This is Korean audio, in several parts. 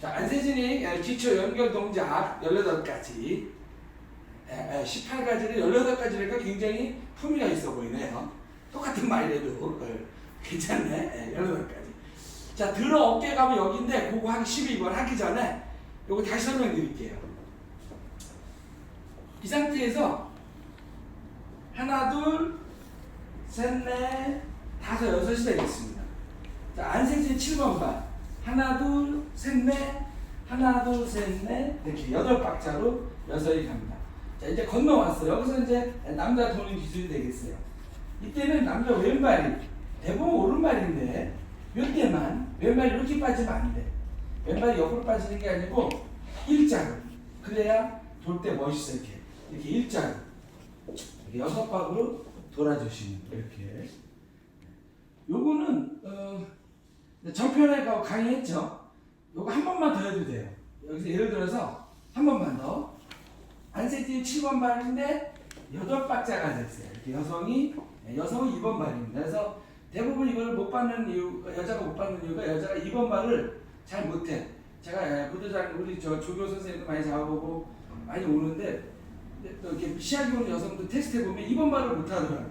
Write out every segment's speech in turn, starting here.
자, 안세진이 에, 기초 연결 동작 18가지, 18가지를 18가지니까 굉장히 품위가 있어 보이네요. 똑같은 말이라도 어, 괜찮네. 예, 18가지. 자, 들어 어깨 가면 여기인데 그거 하기 12번 하기 전에 요거 다시 설명 드릴게요. 이 상태에서 하나, 둘, 셋, 넷, 다섯, 여섯이 되겠습니다. 자, 안세진 7번 반. 하나, 둘, 셋, 넷. 하나, 둘, 셋, 넷. 이렇게 여덟 박자로 여섯이 갑니다. 자, 이제 건너왔어요. 여기서 이제 남자 도는 기술이 되겠어요. 이때는 남자 왼발이 대부분 오른발인데 이때만 왼발이 이렇게 빠지면 안 돼. 왼발이 옆으로 빠지는 게 아니고 일자로. 그래야 돌 때 멋있어 이렇게. 이렇게 일자로. 이렇게 여섯 박으로 돌아주시는 거, 이렇게. 요거는 어, 가고 강의했죠. 요거 한 번만 더 해도 돼요. 여기서 예를 들어서 한 번만 더. 안세티 7번 발인데 여덟 박자가 됐어요. 이렇게 여성이 네, 여성은 2번 발입니다. 그래서 대부분 이걸 못 받는 이유 여자가 못 받는 이유가 여자가 2번 발을 잘 못해. 제가 예, 부도장 우리 저 조교 선생님도 많이 잡아보고 많이 오는데 또 이렇게 시작이 오는 여성도 테스트 해보면 2번 발을 못하더라고요.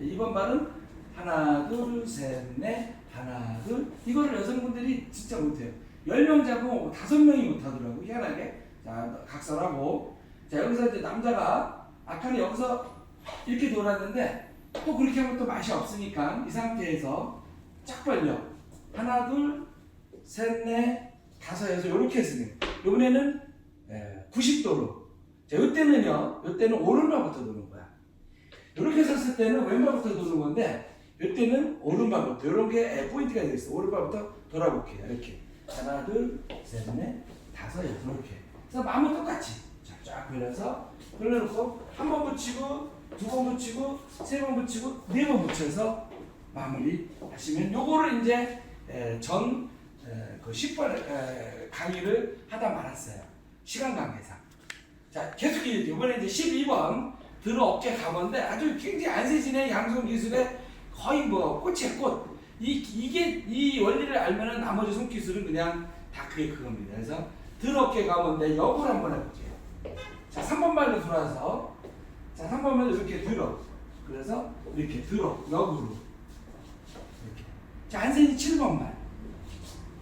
2번 발은 하나 둘셋넷 하나 둘. 이거를 여성분들이 진짜 못해요. 10명 잡으면 5명이 못하더라고 희한하게. 자 각설하고. 자 여기서 이제 남자가 아까는 여기서 이렇게 돌았는데 또 그렇게 하면 또 맛이 없으니까 이 상태에서 쫙 벌려. 하나 둘셋넷 다섯 여섯 이렇게 했으니 이번에는 90도로. 자 이때는요 이때는 오른발부터 도는 거야. 이렇게 섰을 때는 왼발부터 도는 건데 이때는 오른발부터 이런 게 포인트가 되겠어. 오른발부터 돌아볼게요 이렇게. 하나 둘 셋 넷 다섯 여섯. 이렇게. 그래서 마음은 똑같이. 자, 쫙 걸려서 걸려놓고 한 번 붙이고 두 번 붙이고 세 번 붙이고 네 번 붙여서 마무리 하시면 요거를 이제 에, 전 에, 그 10번 에, 강의를 하다 말았어요. 시간 관계상. 자 계속 이번에 이제 12번 들어 어깨 가건데 아주 굉장히 안세진의 양손 기술에 거의 뭐 꽃이야 꽃 이, 이게 이 원리를 알면은 나머지 손기술은 그냥 다 그게 그겁니다 그래서 들어 어깨 가건데 역을 한번 해볼게요 자, 3번 발로 돌아서 자, 3번 발로 이렇게 들어. 그래서 이렇게 들어. 역으로. 이렇게. 자, 안세진 7번 발.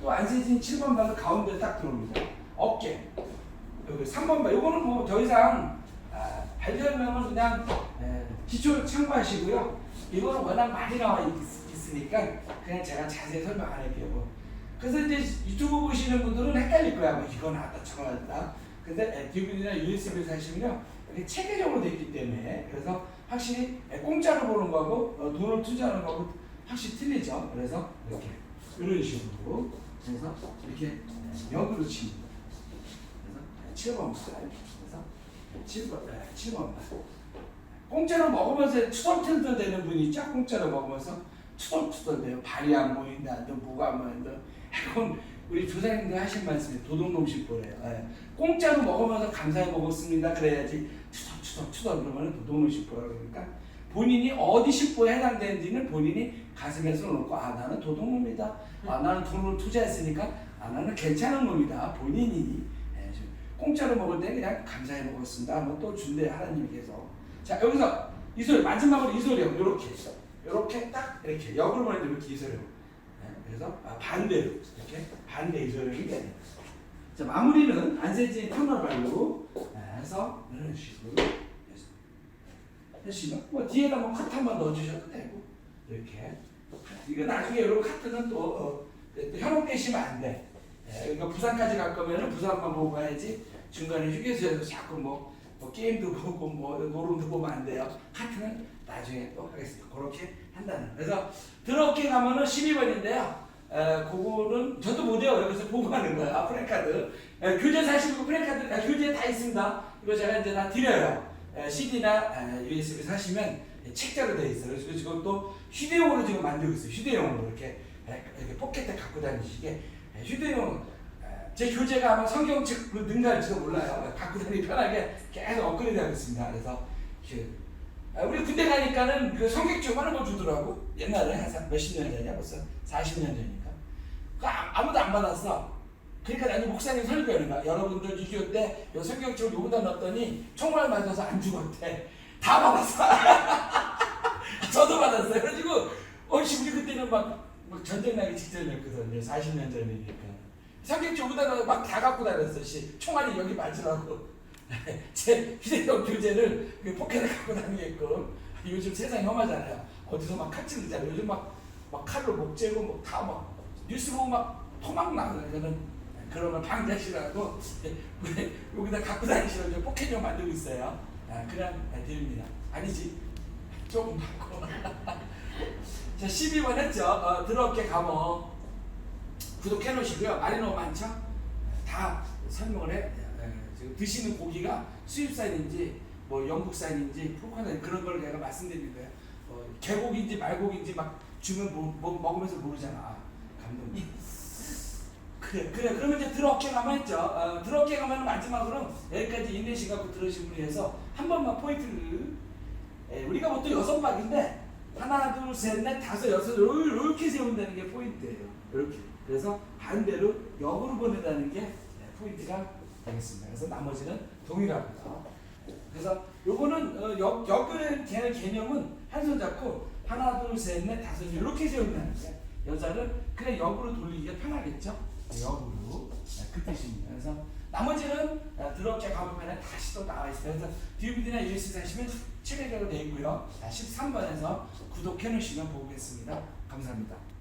또 안세진 7번 발로 가운데 딱 들어옵니다. 어깨. 여기 3번 발. 요거는 뭐 더 이상 아, 발설명은 그냥 에, 기초 참고하시고요. 이거는 워낙 많이 나와 있, 있으니까 그냥 제가 자세히 설명 안 할게요. 그래서 이제 유튜브 보시는 분들은 헷갈릴 거야. 뭐 이거 나왔다 저거 나왔다. 근데 DVD나 USB 사시면요 이게 체계적으로 되어 있기 때문에 그래서 확실히 공짜로 보는 거하고 어, 돈을 투자하는 거하고 확실히 틀리죠. 그래서 이렇게 이런 식으로 그래서 이렇게 역으로 치는 거예요. 그래서 7번 발 그래서 7번 7번 발 공짜로 먹으면서 투덜투덜 되는 분이 있죠. 공짜로 먹으면서 투덜투덜 돼요. 발이 안 보인다, 너 뭐가 안 보인다. 그건 우리 조사님들 하신 말씀이 도둑놈식보래요. 예. 공짜로 먹으면서 감사히 먹었습니다. 그래야지 투덜투덜 투덜 그러면 도둑놈식보라 그러니까 본인이 어디 식보에 해당되는지는 본인이 가슴에 손을 놓고 아 나는 도둑놈이다. 아 나는 돈을 투자했으니까 아 나는 괜찮은 놈이다. 본인이 공짜로 먹을 때 그냥 감사히 먹었습니다. 뭐 또 준대 하나님께서 자 여기서 이 소리 마지막으로 이 소리요. 이렇게 이렇게 딱 이렇게 역을 보내면 이렇게 이 소리요. 예, 그래서 아, 반대로. 이렇게 반대 이 소리를 해야 자 마무리는 안세진 터널발로. 해서 이런 식으로 해주시면 뭐 뒤에다 뭐 카트 한번 넣어주셔도 되고. 이렇게. 이거 나중에 이런 카트는 또 어, 현혹 되시면 안 돼. 예, 이거 부산까지 갈 거면은 부산만 보고 가야지 중간에 휴게소에서 자꾸 뭐, 뭐 게임도 보고 뭐 노름도 보면 안 돼요. 카트는 나중에 또 하겠습니다. 그렇게 한다는. 그래서 들어오게 가면은 12번인데요. 에, 그거는 저도 못 해요. 여기서 보고 하는 거예요. 아, 프레카드. 에, 교재 사시고 프레카드, 에, 교재 다 있습니다. 이거 제가 이제 다 드려요. 에, CD나 에, USB 사시면 책자로 되어 있어요. 그래서 지금 또 휴대용으로 지금 만들고 있어요. 휴대용으로 이렇게, 에, 이렇게 포켓에 갖고 다니시게 에, 휴대용. 에, 제 교재가 아마 성경책 그 능가할지도 몰라요. 갖고 다니기 편하게 계속 업그레이드 하고 있습니다. 그래서 우리 군대 가니까는 그 성격증 하는 거 주더라고. 옛날에 한 몇십 년 전이야 벌써 40년 전이니까. 그 아- 아무도 안 받았어. 그러니까 나는 목사님 설교하는 거야. 여러분들 6.25때 성경책을 요거다 넣었더니 총알 맞아서 안 죽었대. 다 받았어. 저도 받았어요. 그래가지고 어씨 우리 그때는 막, 막 전쟁 나기 직전이었거든요. 40년 전이니까. 성경책 요거다 막다 갖고 다녔어. 씨 총알이 여기 맞으라고. 제 휴대용 교재를 그 포켓에 갖고 다니게끔 요즘 세상이 험하잖아요. 어디서 막칼 찌르잖아요. 요즘 막, 막 칼로 목 재고 뭐 다 막 뉴스 보고 막 토막 나거든요. 저는 그런 걸 방지하시라고 여기다 갖고 다니시라고 저 포켓용 만들고 있어요. 아, 그냥 드립니다. 아니지. 조금 받고. 자, 12번 했죠. 어, 더럽게 감어. 구독해 놓으시고요. 너무 많죠? 다 설명을 해. 에, 지금 드시는 고기가 수입산인지 뭐 영국산인지 포커는 그런 걸 내가 말씀드린 거예요. 어, 개고기인지 말고기인지 막 주면 뭐, 뭐, 먹으면서 모르잖아. 아, 감독님. 그래, 그래. 그러면 이제 들어오게 가만 있죠. 어, 들어오게 가면 마지막으로 여기까지 인내심 갖고 들으신 분이 해서 한 번만 포인트를 에, 우리가 보통 여섯 박인데 하나, 둘, 셋, 넷, 다섯, 여섯 이렇게 세운다는 게 포인트예요. 이렇게. 그래서 반대로 역으로 보낸다는 게 네, 포인트가 되겠습니다. 그래서 나머지는 동일합니다. 그래서 요거는 어, 역, 역을 개념은 한 손 잡고 하나, 둘, 셋, 넷, 다섯 이렇게 세운다는 게 여자를 그냥 역으로 돌리기가 편하겠죠? 네, 역으로 네, 그 뜻입니다. 그래서 나머지는 어, 드럽게 가보면 다시 또 나와 있어요. 그래서 DVD나 USB 사시면 체계적으로 되어 있고요. 13번에서 구독해 놓으시면 보겠습니다. 감사합니다.